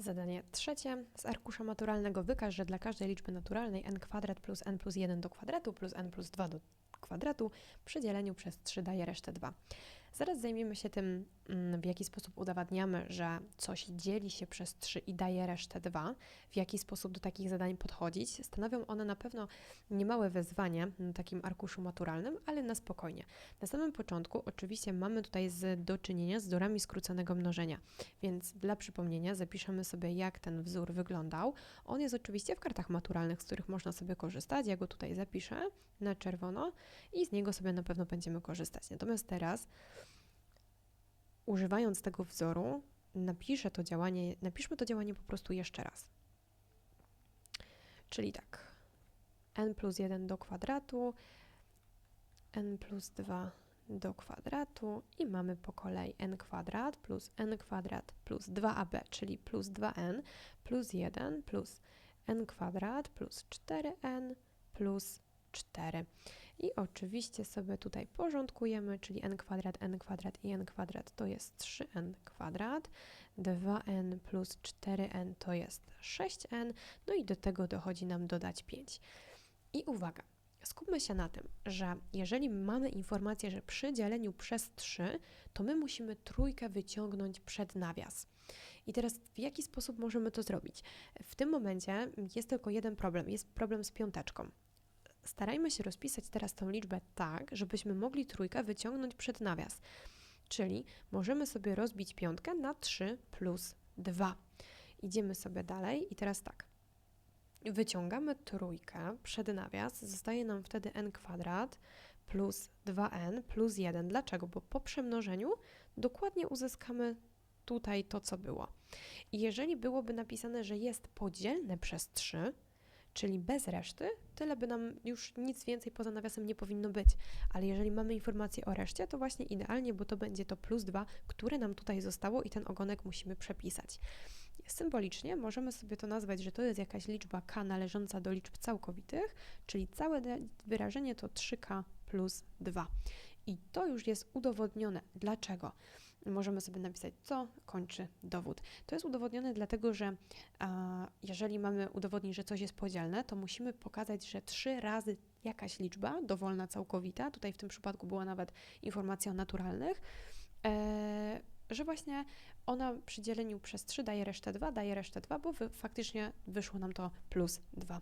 Zadanie trzecie. Z arkusza maturalnego wykaż, że dla każdej liczby naturalnej n kwadrat plus n plus 1 do kwadratu plus n plus 2 do kwadratu przy dzieleniu przez 3 daje resztę 2. Zaraz zajmiemy się tym, mm, w jaki sposób udowadniamy, że coś dzieli się przez 3 i daje resztę 2, w jaki sposób do takich zadań podchodzić. Stanowią one na pewno niemałe wyzwanie na takim arkuszu maturalnym, ale na spokojnie. Na samym początku oczywiście mamy tutaj z, do czynienia z wzorami skróconego mnożenia, więc dla przypomnienia zapiszemy sobie, jak ten wzór wyglądał. On jest oczywiście w kartach maturalnych, z których można sobie korzystać. Ja go tutaj zapiszę na czerwono i z niego sobie na pewno będziemy korzystać. Natomiast teraz używając tego wzoru, napiszę to działanie, napiszmy to działanie po prostu jeszcze raz. Czyli tak, n plus 1 do kwadratu, n plus 2 do kwadratu i mamy po kolei n kwadrat plus n kwadrat plus 2ab, czyli plus 2n plus 1 plus n kwadrat plus 4n plus 4. I oczywiście sobie tutaj porządkujemy, czyli n kwadrat, n kwadrat i n kwadrat to jest 3n kwadrat, 2n plus 4n to jest 6n, no i do tego dochodzi nam dodać 5. I uwaga, skupmy się na tym, że jeżeli mamy informację, że przy dzieleniu przez 3, to my musimy trójkę wyciągnąć przed nawias. I teraz w jaki sposób możemy to zrobić? W tym momencie jest tylko jeden problem, jest problem z piąteczką starajmy się rozpisać teraz tą liczbę tak, żebyśmy mogli trójkę wyciągnąć przed nawias. Czyli możemy sobie rozbić piątkę na 3 plus 2. Idziemy sobie dalej i teraz tak. Wyciągamy trójkę przed nawias, zostaje nam wtedy n kwadrat plus 2n plus 1. Dlaczego? Bo po przemnożeniu dokładnie uzyskamy tutaj to, co było. I jeżeli byłoby napisane, że jest podzielne przez 3, czyli bez reszty, tyle by nam już nic więcej poza nawiasem nie powinno być. Ale jeżeli mamy informację o reszcie, to właśnie idealnie, bo to będzie to plus 2, które nam tutaj zostało i ten ogonek musimy przepisać. Symbolicznie możemy sobie to nazwać, że to jest jakaś liczba k należąca do liczb całkowitych, czyli całe wyrażenie to 3k plus 2. I to już jest udowodnione. Dlaczego? Możemy sobie napisać, co kończy dowód. To jest udowodnione dlatego, że a, jeżeli mamy udowodnić, że coś jest podzielne, to musimy pokazać, że trzy razy jakaś liczba, dowolna, całkowita, tutaj w tym przypadku była nawet informacja o naturalnych, e, że właśnie ona przy dzieleniu przez 3 daje resztę 2, daje resztę 2, bo wy, faktycznie wyszło nam to plus 2.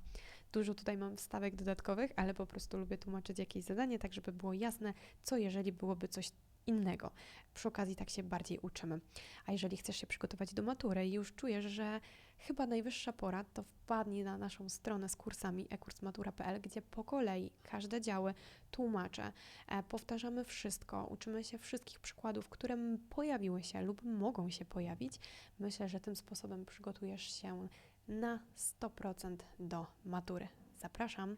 Dużo tutaj mam wstawek dodatkowych, ale po prostu lubię tłumaczyć jakieś zadanie, tak żeby było jasne, co jeżeli byłoby coś innego. Przy okazji tak się bardziej uczymy. A jeżeli chcesz się przygotować do matury i już czujesz, że chyba najwyższa pora, to wpadnij na naszą stronę z kursami ekursmatura.pl, gdzie po kolei każde działy tłumaczę, e, powtarzamy wszystko, uczymy się wszystkich przykładów, które pojawiły się lub mogą się pojawić. Myślę, że tym sposobem przygotujesz się na 100% do matury. Zapraszam.